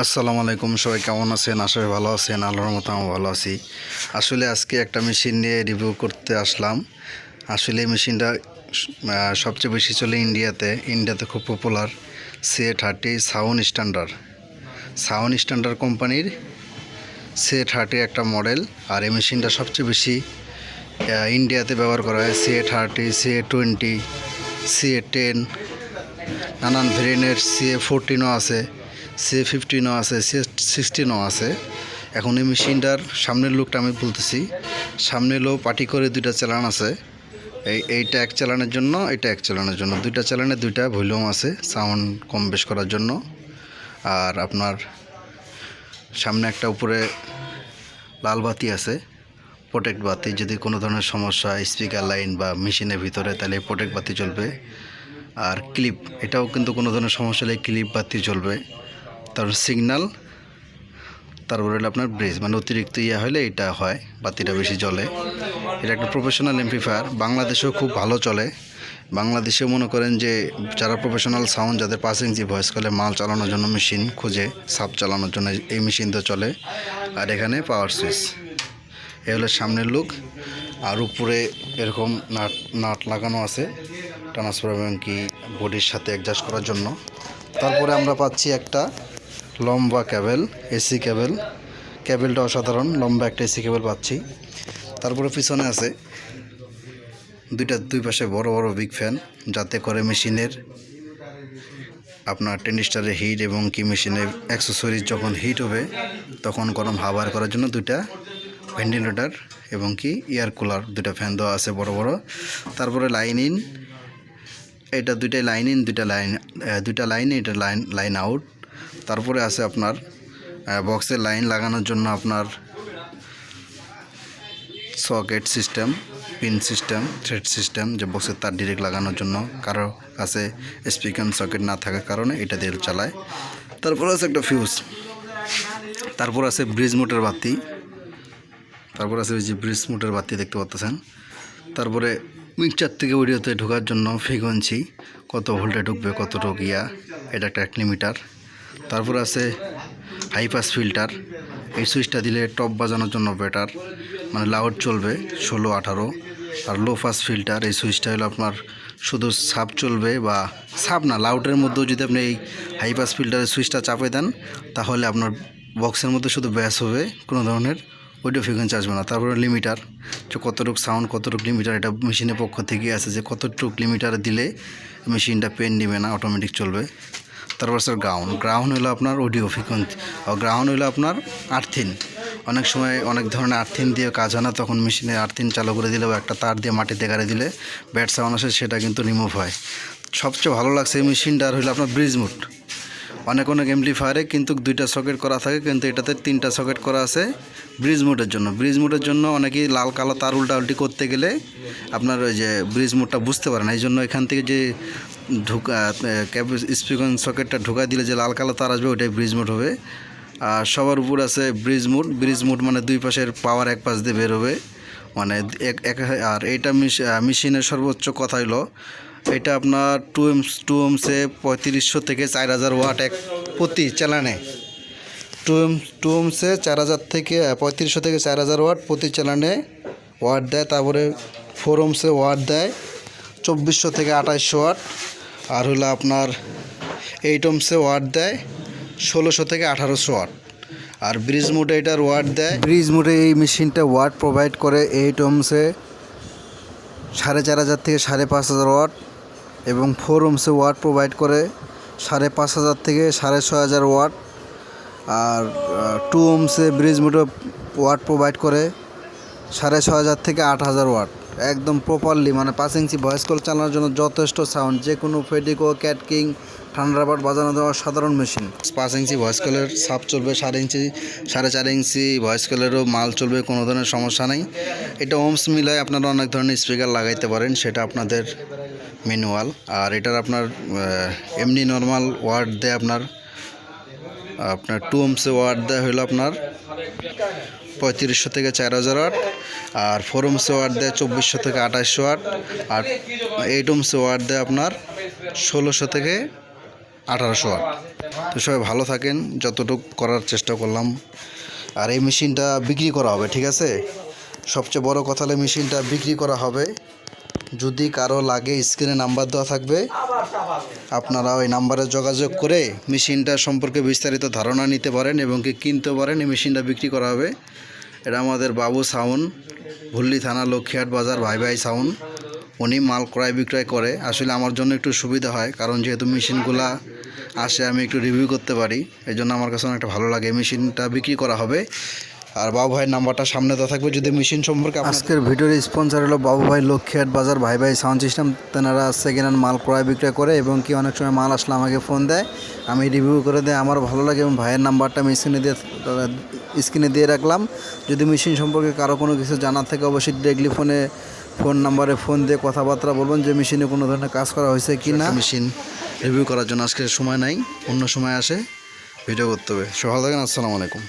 আসসালামু আলাইকুম, সবাই কেমন আছেন? আশা ভালো আছেন, আল্লাহর মতো আমি ভালো আছি। আসলে আজকে একটা মেশিন নিয়ে রিভিউ করতে আসলাম। আসলে এই মেশিনটা সবচেয়ে বেশি চলে ইন্ডিয়াতে ইন্ডিয়াতে খুব পপুলার সে thirty sound standard sound standard কোম্পানির সে থার্টি একটা মডেল আর এই মেশিনটা সবচেয়ে বেশি ইন্ডিয়াতে ব্যবহার করা হয়। C thirty C twenty C ten নানান ভেরিয়েন্টের সিএ ফোরটিনও আছে। সিএ ফিফটিনও আছে সিএ সিক্সটিনও আছে। এখন এই মেশিনটার সামনের লুকটা আমি বলতেছি। সামনে লো পাটি করে দুইটা চালান আছে। এই, এইটা এক চালানের জন্য, এটা এক চালানের জন্য। দুইটা চালানে দুইটা ভলিউম আছে সাউন্ড কম বেশ করার জন্য। আর আপনার সামনে একটা উপরে লাল বাতি আছে। প্রোটেক্ট বাতি, যদি কোনো ধরনের সমস্যা, স্পিকার লাইন বা মেশিনের ভিতরে, তাহলে প্রোটেক্ট বাতি চলবে আর ক্লিপ, এটাও কিন্তু কোনো ধরনের সমস্যা হলে ক্লিপ বাতি চলবে তারপর সিগন্যাল তারপরে হলো আপনার ব্রিজ মানে অতিরিক্ত ইয়ে হলে এটা হয়, বাতিটা বেশি জ্বলে। এটা একটা প্রফেশনাল এমপ্লিফায়ার বাংলাদেশেও খুব ভালো চলে। বাংলাদেশেও মনে করেন যে যারা প্রফেশনাল সাউন্ড যাদের পাঁচ ইঞ্চি ভয়েস কলে মাল চালানোর জন্য মেশিন খুঁজে সাপ চালানোর জন্য এই মেশিন তো চলে। আর এখানে পাওয়ার সুইচ এ হলো সামনের লুক আর উপরে এরকম নাট নাট লাগানো আছে ট্রান্সফার এবং কি বডির সাথে অ্যাডজাস্ট করার জন্য। তারপরে আমরা পাচ্ছি একটা লম্বা ক্যাবেল, এসি ক্যাবেল। ক্যাবেলটা অসাধারণ, লম্বা একটা এসি ক্যাবেল পাচ্ছি। তারপরে পিছনে আছে দুইটা, দুই পাশে বড় বড় বিগ ফ্যান, যাতে করে মেশিনের আপনার টেনিস্টারের হিট এবং কি মেশিনের অ্যাক্সেসরিজ যখন হিট হবে, তখন গরম হাওয়ার করার জন্য দুইটা ভেন্টিলেটর এবং কি এয়ার কুলার দুটা ফ্যান দেওয়া আছে বড় বড়। তারপরে লাইন ইন, এটা দুইটাই লাইন ইন, দুইটা লাইন দুইটা লাইন, এটা লাইন লাইন আউট। তারপরে আছে আপনার বক্সে লাইন লাগানোর জন্য আপনার socket system pin system thread system যে বক্সের তার ডিরেক্ট লাগানোর জন্য কারও কাছে স্পিকার সকেট না থাকার কারণে এটা দিয়ে চালায়। তারপর আছে একটা ফিউজ তারপর আছে ব্রিজ মোটর বাতি, তারপর আছে ওই যে ব্রিজ মোটর বাতি দেখতে পাচ্ছেন। তারপরে মিক্সচার থেকে অডিওতে ঢোকার জন্য ফ্রিকোয়েন্সি কত ভোল্টে ঢুকবে, কত ইয়া এটা একটা এক লিমিটার তারপর আছে হাই পাস ফিল্টার এই সুইচটা দিলে টপ বাজানোর জন্য বেটার মানে লাউড চলবে, ষোলো, আঠারো। আর লো পাস ফিল্টার এই সুইচটা হলো আপনার শুধু সাপ চলবে বা সাপ না লাউডের মধ্যেও যদি আপনি এই হাই পাস ফিল্টারের সুইচটা চাপে দেন, তাহলে আপনার বক্সের মধ্যে শুধু ব্যাস হবে, কোনো ধরনের অডিও ফ্রিকোয়েন্সি আসবে না। তারপরে লিমিটার যে কতটুক সাউন্ড কতটুক লিমিটার এটা মেশিনের পক্ষ থেকে আছে যে কতটুক লিমিটার দিলে মেশিনটা পেন নেবে না অটোমেটিক চলবে। তারপর স্যার গ্রাউন্ড গ্রাউন্ড হলো আপনার অডিও ফ্রিকোয়েন্সি গ্রাউন্ড হলো আপনার আর্থিন অনেক সময় অনেক ধরনের আর্থিন দিয়ে কাজ হয় না, তখন মেশিনে আর্থিন চালু করে দিলে বা একটা তার দিয়ে মাটিতে গাড়ি দিলে ব্যাট সাউন্ড আসে, সেটা কিন্তু রিমুভ হয়। সবচেয়ে ভালো লাগছে এই মেশিনটার হলো আপনার ব্রিজ মুড অনেক অনেক এমপ্লিফায়ারে কিন্তু দুইটা সকেট করা থাকে, কিন্তু এটাতে তিনটা সকেট করা আছে ব্রিজ মোডের জন্য। ব্রিজ মোডের জন্য অনেকেই লাল, কালো তার উল্টা উল্টি করতে গেলে আপনার ওই যে ব্রিজ মোডটা বুঝতে পারে না। এই জন্য এখান থেকে যে ঢুকা স্পিকন সকেটটা ঢুকা দিলে যে লাল, কালো তার আসবে ওটাই ব্রিজ মোড হবে। আর সবার উপর আছে ব্রিজ মোড ব্রিজ মোড মানে দুই পাশের পাওয়ার এক পাশ দিয়ে বেরোবে মানে এক এক, আর এইটা মেশিনের সর্বোচ্চ কথা হলো এটা আপনার টু এমস টু এমসে পঁয়ত্রিশশো থেকে চার হাজার ওয়াট এক প্রতি চালানে। টু এম টু এমসে চার হাজার থেকে পঁয়ত্রিশশো থেকে চার হাজার ওয়াট প্রতি চালানে ওয়াট দেয়, তারপরে ফোর ওমসে ওয়াট দেয়, চব্বিশশো থেকে আঠাশশো ওয়াট আর হলো আপনার এইট ওমসে ওয়াট দেয়, ষোলোশো থেকে আঠারোশো ওয়াট আর ব্রিজ মোডে এটার ওয়াট দেয় ব্রিজ মোডে এই মেশিনটা ওয়াট প্রোভাইড করে এইট ওমসে সাড়ে চার হাজার থেকে সাড়ে পাঁচ হাজার ওয়াট এবং ফোর ওমসে ওয়াট প্রোভাইড করে, সাড়ে পাঁচ হাজার থেকে সাড়ে ছয় হাজার ওয়াট আর টু ওমসে ব্রিজ মোটর ওয়াট প্রোভাইড করে, সাড়ে ছয় হাজার থেকে আট হাজার ওয়াট একদম প্রপারলি মানে পাঁচ ইঞ্চি ভয়েস কল চালানোর জন্য যথেষ্ট সাউন্ড যে কোনো ফেডিকো ক্যাটকিং থান্ডারবার্ড বাজানো দেওয়া সাধারণ মেশিন। পাঁচ ইঞ্চি ভয়েস কলের সাপ চলবে সাড়ে ইঞ্চি, সাড়ে চার ইঞ্চি ভয়েস কলেরও মাল চলবে, কোনো ধরনের সমস্যা নেই। এটা ওমস মিলায় আপনারা অনেক ধরনের স্পিকার লাগাইতে পারেন, সেটা আপনাদের ম্যানুয়াল আর এটার আপনার এমনি নর্মাল ওয়ার্ড দেয় আপনার আপনার টু ওমসে ওয়ার্ড দেয় হলো আপনার পঁয়ত্রিশশো থেকে চার হাজার ওয়াট আর ফোর ওমসে ওয়াট দেয় চব্বিশশো থেকে আঠাশশো ওয়াট আর এইট ওমসে ওয়াট দেয় আপনার ষোলোশো থেকে আঠারোশো ওয়াট তো সবাই ভালো থাকেন, যতটুকু করার চেষ্টা করলাম। আর এই মেশিনটা বিক্রি করা হবে, ঠিক আছে? সবচেয়ে বড় কথা হলে মেশিনটা বিক্রি করা হবে। যদি কারও লাগে, স্ক্রিনে নাম্বার দেওয়া থাকবে। আপনারা ওই নাম্বারে যোগাযোগ করে মেশিনটা সম্পর্কে বিস্তারিত ধারণা নিতে পারেন এবং কি কিনতে পারেন, এই মেশিনটা বিক্রি করা হবে। এটা আমাদের বাবু সাউন্ড ভুল্লি থানা, লক্ষ্মীহাট বাজার, ভাই ভাই সাউন্ড। উনি মাল ক্রয় বিক্রয় করে, আসলে আমার জন্য একটু সুবিধা হয়, কারণ যেহেতু মেশিনগুলা আসে, আমি একটু রিভিউ করতে পারি এই জন্য আমার কাছে অনেকটা ভালো লাগে। মেশিনটা বিক্রি করা হবে। আর বাবু ভাইয়ের নাম্বারটা সামনে তো থাকবে, যদি মেশিন সম্পর্কে আজকের ভিডিওর স্পন্সর হলো বাবু ভাই লক্ষ্মীহাট বাজার, ভাই ভাই সাউন্ড সিস্টেম। তেনারা সেকেন্ড হ্যান্ড মাল ক্রয় বিক্রয় করে এবং কি অনেক সময় মাল আসলে আমাকে ফোন দেয়, আমি রিভিউ করে দেয় আমার ভালো লাগে এবং ভাইয়ের নাম্বারটা আমি স্ক্রিনে দিয়ে স্ক্রিনে দিয়ে রাখলাম। যদি মেশিন সম্পর্কে কারও কোনো কিছু জানার থেকে, অবশ্যই ডিরেক্টলি ফোনে ফোন নাম্বারে ফোন দিয়ে কথাবার্তা বলবেন যে মেশিনে কোনো ধরনের কাজ করা হয়েছে কি না? মেশিন রিভিউ করার জন্য আজকে সময় নাই, অন্য সময় আসে ভিডিও করতে হবে। সকাল থাকেন, আসসালামু আলাইকুম।